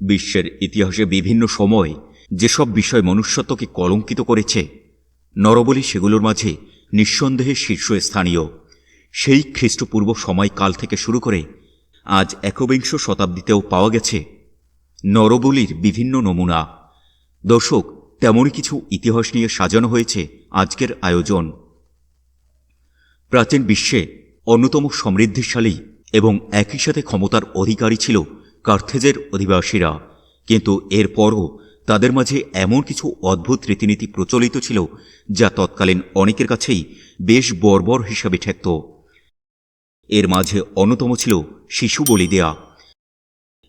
বিশ্বের ইতিহাসে বিভিন্ন সময় যেসব বিষয় মনুষ্যত্বকে কলঙ্কিত করেছে, নরবলি সেগুলোর মাঝে নিঃসন্দেহে শীর্ষস্থানীয়, সেই খ্রিস্টপূর্ব সময়কাল থেকে শুরু করে আজ একবিংশ শতাব্দীতেও পাওয়া গেছে নরবলির বিভিন্ন নমুনা। দর্শক, তেমনই কিছু ইতিহাস নিয়ে সাজানো হয়েছে আজকের আয়োজন। প্রাচীন বিশ্বে অন্যতম সমৃদ্ধিশালী এবং একই সাথে ক্ষমতার অধিকারী ছিল কার্থেজের অধিবাসীরা। কিন্তু এরপরও তাদের মাঝে এমন কিছু অদ্ভুত রীতিনীতি প্রচলিত ছিল, যা তৎকালীন অনেকের কাছেই বেশ বর্বর হিসাবে ঠেকত। এর মাঝে অন্যতম ছিল শিশু বলি দেয়া।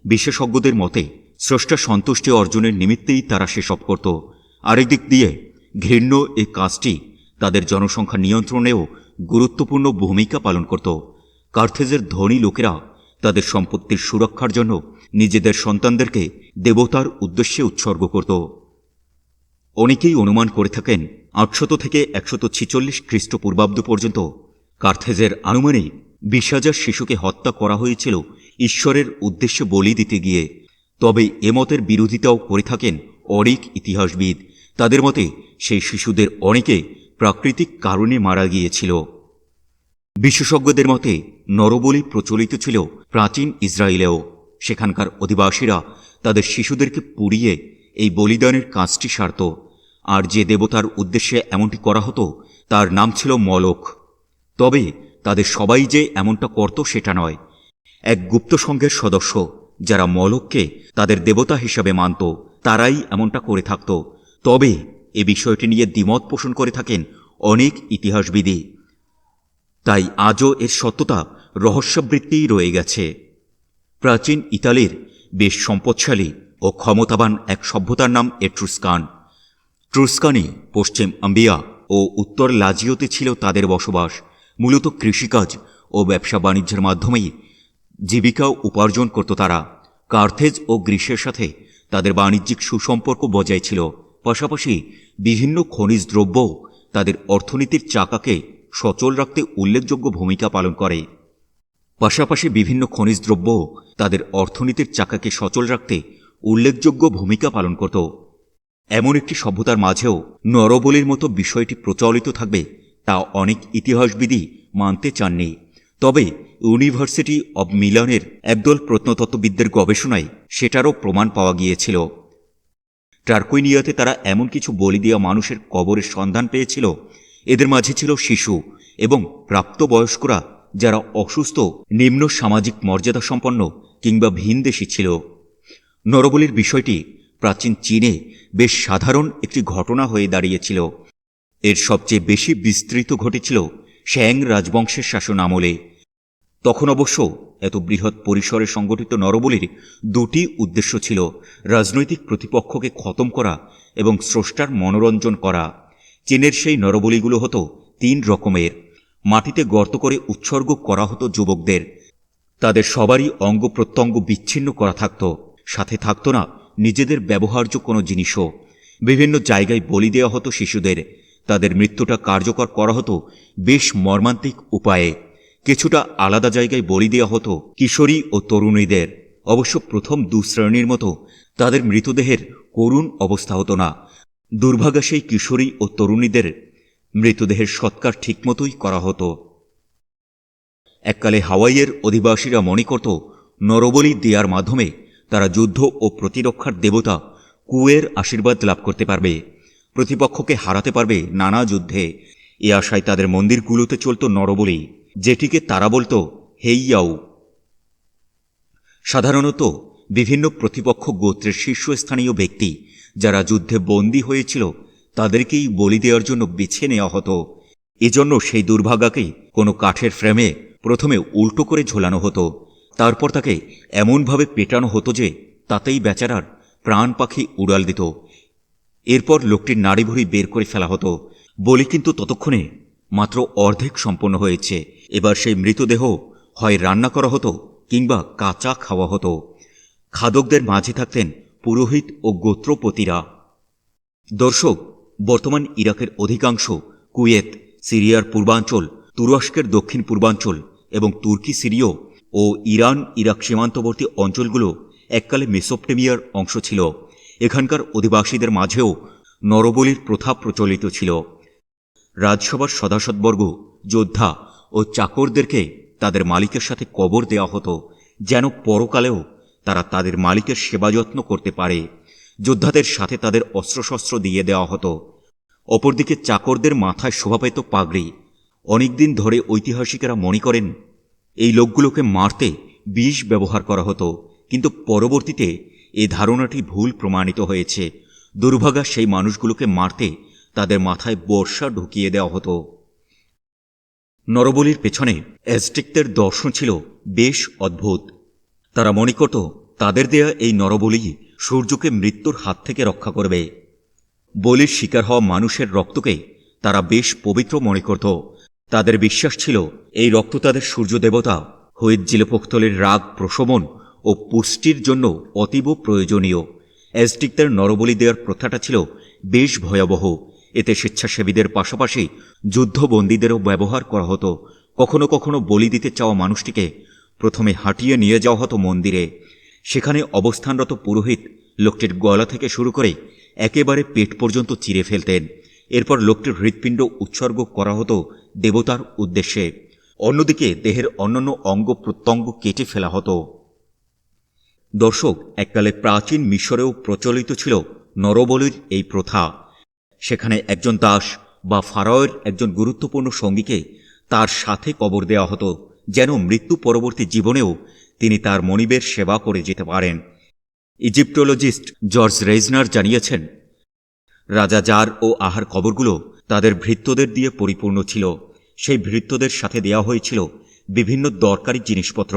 বিশেষজ্ঞদের মতে, স্রষ্টা সন্তুষ্টি অর্জনের নিমিত্তেই তারা সেসব করত। আরেক দিক দিয়ে, ঘৃণ্য এই কাজটি তাদের জনসংখ্যা নিয়ন্ত্রণেও গুরুত্বপূর্ণ ভূমিকা পালন করত। কার্থেজের ধনী লোকেরা তাদের সম্পত্তির সুরক্ষার জন্য নিজেদের সন্তানদেরকে দেবতার উদ্দেশ্যে উৎসর্গ করত। অনেকেই অনুমান করে থাকেন, আটশত থেকে একশত ছিচল্লিশ খ্রিস্টপূর্বাব্দ পর্যন্ত কার্থেজের আনুমানিক বিশ হাজার শিশুকে হত্যা করা হয়েছিল ঈশ্বরের উদ্দেশ্যে বলি দিতে গিয়ে। তবে এ মতের বিরোধিতাও করে থাকেন অনেক ইতিহাসবিদ। তাদের মতে সেই শিশুদের অনেকে প্রাকৃতিক কারণে মারা গিয়েছিল। বিশেষজ্ঞদের মতে নরবলি প্রচলিত ছিল প্রাচীন ইসরায়েলেও। সেখানকার অধিবাসীরা তাদের শিশুদেরকে পুড়িয়ে এই বলিদানের কাজটি সারত। আর যে দেবতার উদ্দেশ্যে এমনটি করা হতো, তার নাম ছিল মলক। তবে তাদের সবাই যে এমনটা করত সেটা নয়। এক গুপ্ত সংঘের সদস্য, যারা মলককে তাদের দেবতা হিসাবে মানত, তারাই এমনটা করে থাকত। তবে এ বিষয়টি নিয়ে দ্বিমত পোষণ করে থাকেন অনেক ইতিহাসবিদী তাই আজও এর সত্যতা রহস্যবৃত্তিই রয়ে গেছে। প্রাচীন ইতালির বেশ সম্পদশালী ও ক্ষমতাবান এক সভ্যতার নাম এট্রুস্কান। ট্রুস্কানি পশ্চিম আম্বিয়া ও উত্তর লাজিওতে ছিল তাদের বসবাস। মূলত কৃষিকাজ ও ব্যবসা বাণিজ্যের মাধ্যমেই জীবিকা উপার্জন করত তারা। কার্থেজ ও গ্রীসের সাথে তাদের বাণিজ্যিক সুসম্পর্ক বজায় ছিল। পাশাপাশি বিভিন্ন খনিজ দ্রব্য তাদের অর্থনীতির চাকাকে সচল রাখতে উল্লেখযোগ্য ভূমিকা পালন করে। পাশাপাশি বিভিন্ন খনিজ দ্রব্য তাদের অর্থনীতির চাকাকে সচল রাখতে উল্লেখযোগ্য ভূমিকা পালন করত। এমন একটি সভ্যতার মাঝেও নরবলির মতো বিষয়টি প্রচলিত থাকবে তা অনেক ইতিহাসবিদই মানতে চাননি। তবে ইউনিভার্সিটি অব মিলানের একদল প্রত্নতত্ত্ববিদদের গবেষণায় সেটারও প্রমাণ পাওয়া গিয়েছিল। টার্কুইনিয়াতে তারা এমন কিছু বলি দেওয়া মানুষের কবরের সন্ধান পেয়েছিল। এদের মাঝে ছিল শিশু এবং প্রাপ্তবয়স্করা যারা অসুস্থ, নিম্ন সামাজিক মর্যাদা সম্পন্ন কিংবা ভিনদেশী ছিল। নরবলির বিষয়টি প্রাচীন চীনে বেশ সাধারণ একটি ঘটনা হয়ে দাঁড়িয়েছিল। এর সবচেয়ে বেশি বিস্তৃত ঘটেছিল শ্যাং রাজবংশের শাসন আমলে। তখন অবশ্য এত বৃহৎ পরিসরে সংগঠিত নরবলির দুটি উদ্দেশ্য ছিল রাজনৈতিক প্রতিপক্ষকে খতম করা এবং স্রষ্টার মনোরঞ্জন করা। চীনের সেই নরবলিগুলো হতো তিন রকমের। মাটিতে গর্ত করে উৎসর্গ করা হতো যুবকদের। তাদের সবারই অঙ্গ প্রত্যঙ্গ বিচ্ছিন্ন করা থাকত। সাথে থাকত না নিজেদের ব্যবহার্য কোনো জিনিসও। বিভিন্ন জায়গায় বলি দেওয়া হতো শিশুদের। তাদের মৃত্যুটা কার্যকর করা হতো বেশ মর্মান্তিক উপায়ে। কিছুটা আলাদা জায়গায় বলি দেওয়া হতো কিশোরী ও তরুণীদের। অবশ্য প্রথম দু শ্রেণির মতো তাদের মৃতদেহের করুণ অবস্থা হতো না। দুর্ভাগা সেই কিশোরী ও তরুণীদের মৃতদেহের সৎকার ঠিকমতোই করা হতো। এককালে হাওয়াইয়ের অধিবাসীরা মনে করত, নরবলি দেওয়ার মাধ্যমে তারা যুদ্ধ ও প্রতিরক্ষার দেবতা কুয়ের আশীর্বাদ লাভ করতে পারবে, প্রতিপক্ষকে হারাতে পারবে নানা যুদ্ধে। এ আশায় তাদের মন্দিরগুলোতে চলত নরবলি, যেটিকে তারা বলতো হেইয়াউ। সাধারণত বিভিন্ন প্রতিপক্ষ গোত্রের শীর্ষস্থানীয় ব্যক্তি যারা যুদ্ধে বন্দী হয়েছিল তাদেরকেই বলি দেওয়ার জন্য বেছে নেওয়া হতো। এজন্য সেই দুর্ভাগাকেই কোনো কাঠের ফ্রেমে প্রথমে উল্টো করে ঝোলানো হতো। তারপর তাকে এমনভাবে পেটানো হতো যে তাতেই বেচারার প্রাণ পাখি উড়াল দিত। এরপর লোকটির নাড়িভুড়ি বের করে ফেলা হতো। বলি কিন্তু ততক্ষণে মাত্র অর্ধেক সম্পন্ন হয়েছে। এবার সেই মৃতদেহ হয় রান্না করা হতো কিংবা কাঁচা খাওয়া হতো। খাদকদের মাঝে থাকতেন পুরোহিত ও গোত্রপতিরা। দর্শক বর্তমান ইরাকের অধিকাংশ কুয়েত, সিরিয়ার পূর্বাঞ্চল, তুরস্কের দক্ষিণ পূর্বাঞ্চল এবং তুর্কি সিরিয় ও ইরান, ইরাক সীমান্তবর্তী অঞ্চলগুলো এককালে মেসোপটেমিয়ার অংশ ছিল। এখানকার অধিবাসীদের মাঝেও নরবলির প্রথা প্রচলিত ছিল। রাজসভার সদাসদবর্গ যোদ্ধা ও চাকরদেরকে তাদের মালিকের সাথে কবর দেওয়া হতো, যেন পরকালেও তারা তাদের মালিকের সেবা যত্ন করতে পারে। যোদ্ধাদের সাথে তাদের অস্ত্রশস্ত্র দিয়ে দেওয়া হতো। অপরদিকে চাকরদের মাথায় শোভা পেত পাগড়ি। অনেকদিন ধরে ঐতিহাসিকেরা মনে করেন, এই লোকগুলোকে মারতে বিষ ব্যবহার করা হতো, কিন্তু পরবর্তীতে এই ধারণাটি ভুল প্রমাণিত হয়েছে। দুর্ভাগা সেই মানুষগুলোকে মারতে তাদের মাথায় বর্ষা ঢুকিয়ে দেওয়া হতো। নরবলির পেছনে অ্যাজটেকদের দর্শন ছিল বেশ অদ্ভুত। তারা মনে করত, তাদের দেয়া এই নরবলি সূর্যকে মৃত্যুর হাত থেকে রক্ষা করবে। বলির শিকার হওয়া মানুষের রক্তকে তারা বেশ পবিত্র মনে করত। তাদের বিশ্বাস ছিল, এই রক্ত তাদের সূর্য দেবতা হৈজ্জিলপোক্তলের রাগ প্রশমন ও পুষ্টির জন্য অতীব প্রয়োজনীয়। অ্যাজটিকদের নরবলি দেওয়ার প্রথাটা ছিল বেশ ভয়াবহ। এতে স্বেচ্ছাসেবীদের পাশাপাশি যুদ্ধবন্দীদেরও ব্যবহার করা হতো। কখনো কখনো বলি দিতে চাওয়া মানুষটিকে প্রথমে হাঁটিয়ে নিয়ে যাওয়া হতো মন্দিরে। সেখানে অবস্থানরত পুরোহিত লোকটির গলা থেকে শুরু করে একেবারে পেট পর্যন্ত চিরে ফেলতেন। এরপর লোকটির হৃৎপিণ্ড উৎসর্গ করা হতো দেবতার উদ্দেশ্যে। অন্যদিকে দেহের অন্যান্য অঙ্গ প্রত্যঙ্গ কেটে ফেলা হতো। দর্শক, এককালে প্রাচীন মিশরেও প্রচলিত ছিল নরবলির এই প্রথা। সেখানে একজন দাস বা ফারাওয়ের একজন গুরুত্বপূর্ণ সঙ্গীকে তার সাথে কবর দেওয়া হতো, যেন মৃত্যু পরবর্তী জীবনেও তিনি তার মনিবের সেবা করে যেতে পারেন। ইজিপ্টোলজিস্ট জর্জ রেজনার জানিয়েছেন, রাজা জার ও আহার কবরগুলো তাদের ভৃত্যদের দিয়ে পরিপূর্ণ ছিল। সেই ভৃত্যদের সাথে দেওয়া হয়েছিল বিভিন্ন দরকারি জিনিসপত্র,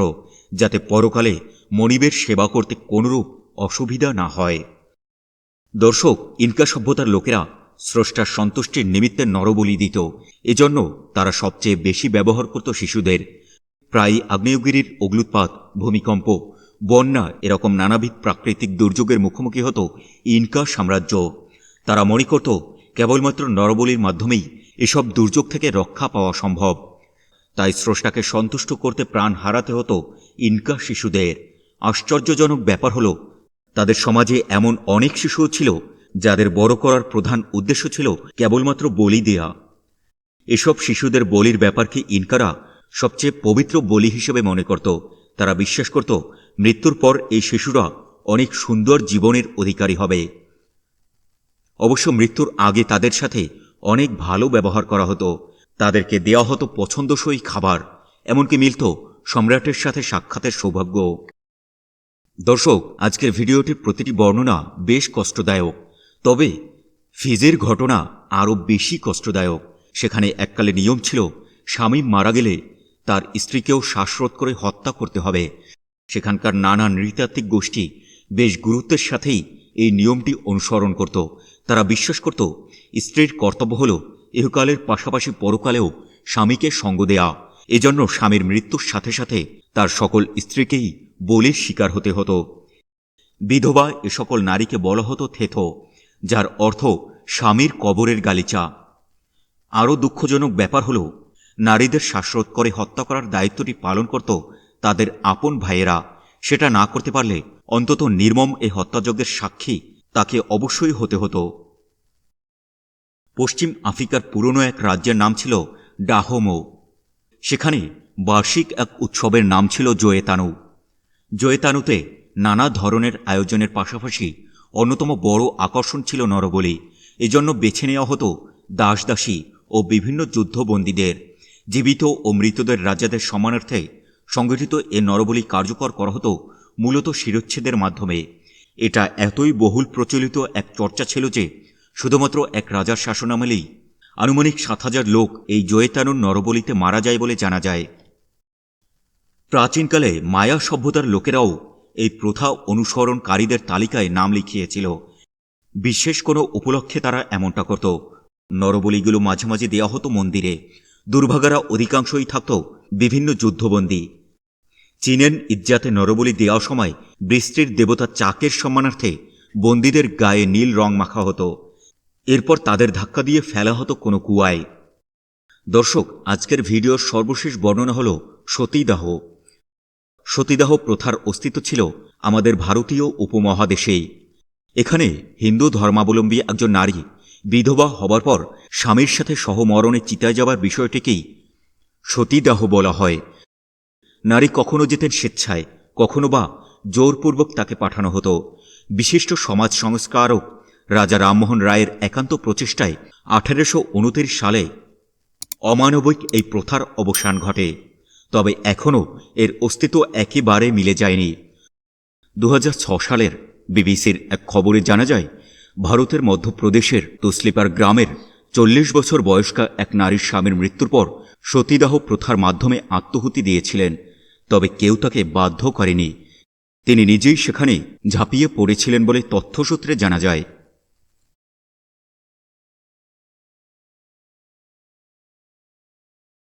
যাতে পরকালে মনিবের সেবা করতে কোনরূপ অসুবিধা না হয়। দর্শক, ইনকা সভ্যতার লোকেরা স্রষ্টার সন্তুষ্টির নিমিত্তে নরবলি দিত। এজন্য তারা সবচেয়ে বেশি ব্যবহার করত শিশুদের। প্রায় আগ্নেয়গিরির অগ্লুৎপাত, ভূমিকম্প, বন্যা এরকম নানাবিধ প্রাকৃতিক দুর্যোগের মুখোমুখি হতো ইনকা সাম্রাজ্য। তারা মনে করত, কেবলমাত্র নরবলির মাধ্যমেই এসব দুর্যোগ থেকে রক্ষা পাওয়া সম্ভব। তাই স্রষ্টাকে সন্তুষ্ট করতে প্রাণ হারাতে হতো ইনকা শিশুদের। আশ্চর্যজনক ব্যাপার হল, তাদের সমাজে এমন অনেক শিশুও ছিল, যাদের বড় করার প্রধান উদ্দেশ্য ছিল কেবলমাত্র বলি দেয়া। এসব শিশুদের বলির ব্যাপারকে ইনকারা সবচেয়ে পবিত্র বলি হিসেবে মনে করত। তারা বিশ্বাস করত, মৃত্যুর পর এই শিশুরা অনেক সুন্দর জীবনের অধিকারী হবে। অবশ্য মৃত্যুর আগে তাদের সাথে অনেক ভালো ব্যবহার করা হতো। তাদেরকে দেওয়া হতো পছন্দসই খাবার, এমনকি মিলত সম্রাটের সাথে সাক্ষাতের সৌভাগ্য। দর্শক, আজকের ভিডিওটির প্রতিটি বর্ণনা বেশ কষ্টদায়ক, তবে ফিজের ঘটনা আরও বেশি কষ্টদায়ক। সেখানে এককালে নিয়ম ছিল, স্বামী মারা গেলে তার স্ত্রীকেও শ্বাসরোধ করে হত্যা করতে হবে। সেখানকার নানা নৃতাত্ত্বিক গোষ্ঠী বেশ গুরুত্বের সাথেই এই নিয়মটি অনুসরণ করত। তারা বিশ্বাস করত, স্ত্রীর কর্তব্য হল ইহকালের পাশাপাশি পরকালেও স্বামীকে সঙ্গ দেয়া। এজন্য স্বামীর মৃত্যুর সাথে সাথে তার সকল স্ত্রীকেই বলির শিকার হতে হতো। বিধবা এ সকল নারীকে বলা হতো থেথো, যার অর্থ স্বামীর কবরের গালিচা। আরও দুঃখজনক ব্যাপার হল নারীদের শ্বাসরোধ করে হত্যা করার দায়িত্বটি পালন করত তাদের আপন ভাইয়েরা। সেটা না করতে পারলে অন্তত নির্মম এই হত্যাযজ্ঞের সাক্ষী তাকে অবশ্যই হতে হতো। পশ্চিম আফ্রিকার পুরনো এক রাজ্যের নাম ছিল ডাহোমো। সেখানে বার্ষিক এক উৎসবের নাম ছিল জয়েতানু। জয়েতানুতে নানা ধরনের আয়োজনের পাশাপাশি অন্যতম বড় আকর্ষণ ছিল নরবলি। এজন্য বেছে নেওয়া হতো দাসদাসী ও বিভিন্ন যুদ্ধবন্দীদের। জীবিত ও মৃতদের রাজাদের সমানার্থে সংগঠিত এ নরবলি কার্যকর করা হতো মূলত শিরোচ্ছেদের মাধ্যমে। এটা এতই বহুল প্রচলিত এক চর্চা ছিল যে, শুধুমাত্র এক রাজার শাসনামলেই আনুমানিক সাত হাজার লোক এই জয়েতানুর নরবলিতে মারা যায় বলে জানা যায়। প্রাচীনকালে মায়া সভ্যতার লোকেরাও এই প্রথা অনুসরণকারীদের তালিকায় নাম লিখিয়েছিল। বিশেষ কোনো উপলক্ষে তারা এমনটা করত। নরবলিগুলো মাঝে মাঝে দেওয়া হতো মন্দিরে। দুর্ভাগারা অধিকাংশই থাকত বিভিন্ন যুদ্ধবন্দী। চীনের ইজ্জাতে নরবলি দেওয়ার সময় বৃষ্টির দেবতা চাকের সম্মানার্থে বন্দীদের গায়ে নীল রং মাখা হতো। এরপর তাদের ধাক্কা দিয়ে ফেলা হতো কোনো কুয়ায়। দর্শক, আজকের ভিডিওর সর্বশেষ বর্ণনা হল সতীদাহ। সতীদাহ প্রথার অস্তিত্ব ছিল আমাদের ভারতীয় উপমহাদেশেই। এখানে হিন্দু ধর্মাবলম্বী একজন নারী বিধবা হবার পর স্বামীর সাথে সহমরণে চিতায় যাবার বিষয়টিকেই সতীদাহ বলা হয়। নারী কখনো যেতেন স্বেচ্ছায়, কখনো বা জোরপূর্বক তাকে পাঠানো হতো। বিশিষ্ট সমাজ সংস্কারক রাজা রামমোহন রায়ের একান্ত প্রচেষ্টায় আঠারোশো উনতিরিশ সালে অমানবিক এই প্রথার অবসান ঘটে। তবে এখনও এর অস্তিত্ব একেবারে মিলে যায়নি। দু সালের বিবিসির এক খবরে জানা যায় ভারতের মধ্যপ্রদেশের তুসলিপার গ্রামের চল্লিশ বছর বয়স্কা এক নারীর স্বামীর মৃত্যুর পর সতীদাহ প্রথার মাধ্যমে আত্মহুতি দিয়েছিলেন, তবে কেউ তাকে বাধ্য করেনি। তিনি নিজেই সেখানে ঝাঁপিয়ে পড়েছিলেন বলে তথ্যসূত্রে জানা যায়।